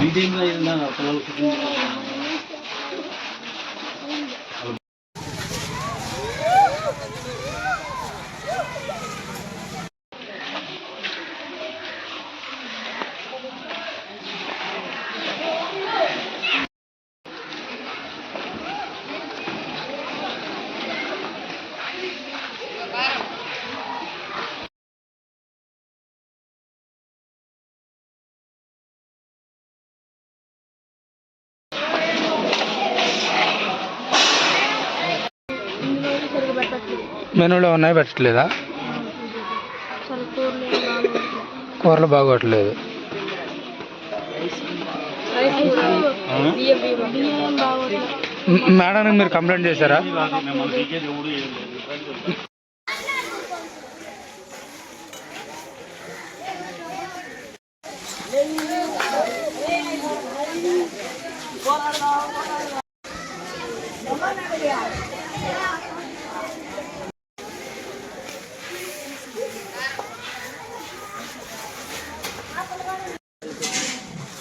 Reading na yun na, palawag ko మెనూలో ఉన్నాయి పెట్టలేదా కూరలు బాగోట్లేదు. మేడానికి మీరు కంప్లైంట్ చేశారా?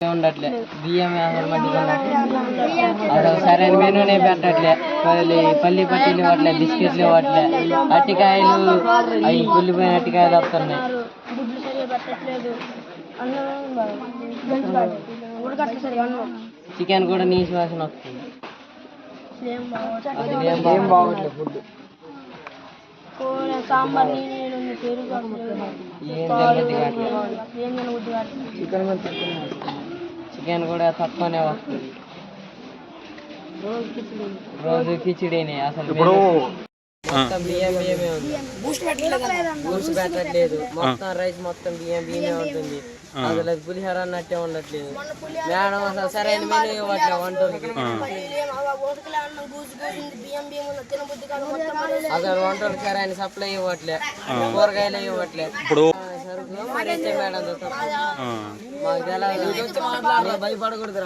ఉండట్లే బియ్యం అసలు. సరైన మెనూనే పెట్టట్లే. పల్లి పల్లి పట్టీలు ఇవ్వట్లే బిస్కెట్లు ఇవ్వట్లే అట్టికాయలు అవి కుళ్ళిపోయిన అట్టికాయలు వస్తున్నాయి. చికెన్ కూడా నీసు వాసన వస్తుంది. ఏం బాగోట్లేదు ఫుడ్. సాంబార్. ఏం తినబుద్ధి చికెన్ చికెన్ కూడా తక్కువనే వస్తుంది. రోజు కిచిడీనే అసలు ఇప్పుడు మొత్తం బియ్యం బియ్యమే ఉంది. బూస్ట్ పెట్టట్లేదు మొత్తం రైస్ మొత్తం బియ్యం బియ్యమే ఉంటుంది. అసలు అది పులిహోర అన్నట్టే ఉండట్లేదు. మేడం అసలు సరైన మెనూ ఇవ్వట్లేదు వంటలకి అసలు వంటలకు సరైన సప్లై ఇవ్వట్లే. కూరగాయలు ఇవ్వట్లే. ఇప్పుడు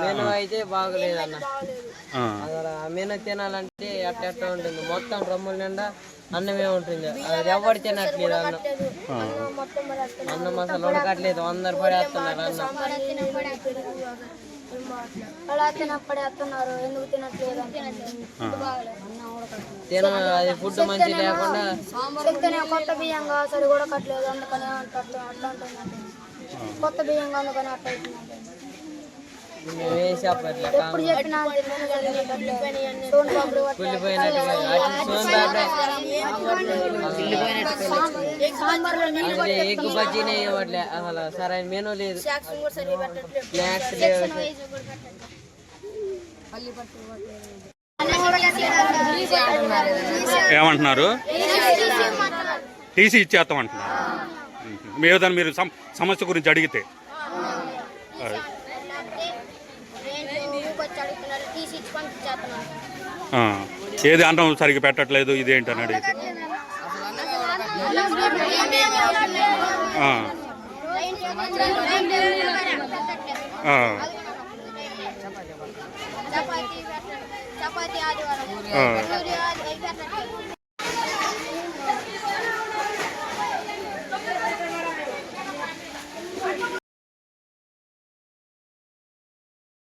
మెనూ అయితే బాగలేదు అన్న అసలు ఆ మెనూ తినాలంటే అట్ట ఎట్ట ఉంటుంది మొత్తం డ్రమ్ముల నిండా అన్నమే ఉంటుంది అది ఎవరు తినట్లేదు అన్నం అన్నం అసలు ఉడకట్లేదు అందరు పడేస్తున్నారు అన్నం అలా తినపడేస్తున్నారు ఎందుకు తినట్లేదు ఫుడ్ మంచి లేకుండా. చెప్తేనే కొత్త బియ్యంగా సరి కూడా కట్టలేదు అందుకనే అంటారు అట్లా అంటున్నారు. కొత్త బియ్యంగా అందుకని అట్లా అవుతున్నారు మేము ఎగ్గు బజ్జీనే ఇవ్వట్లే అసలు సరైన మెనూ లేదు స్నాక్స్ లేవు ఏమంటున్నారు? టీసీ ఇచ్చేస్తామంటున్నారు. మీరు దాన్ని మీరు సమస్య గురించి అడిగితే. ఏది అన్నం సరిగ్గా పెట్టట్లేదు ఇదేంటి అని అడిగితే. చపాతీ. చపాతీ ఆదివారం.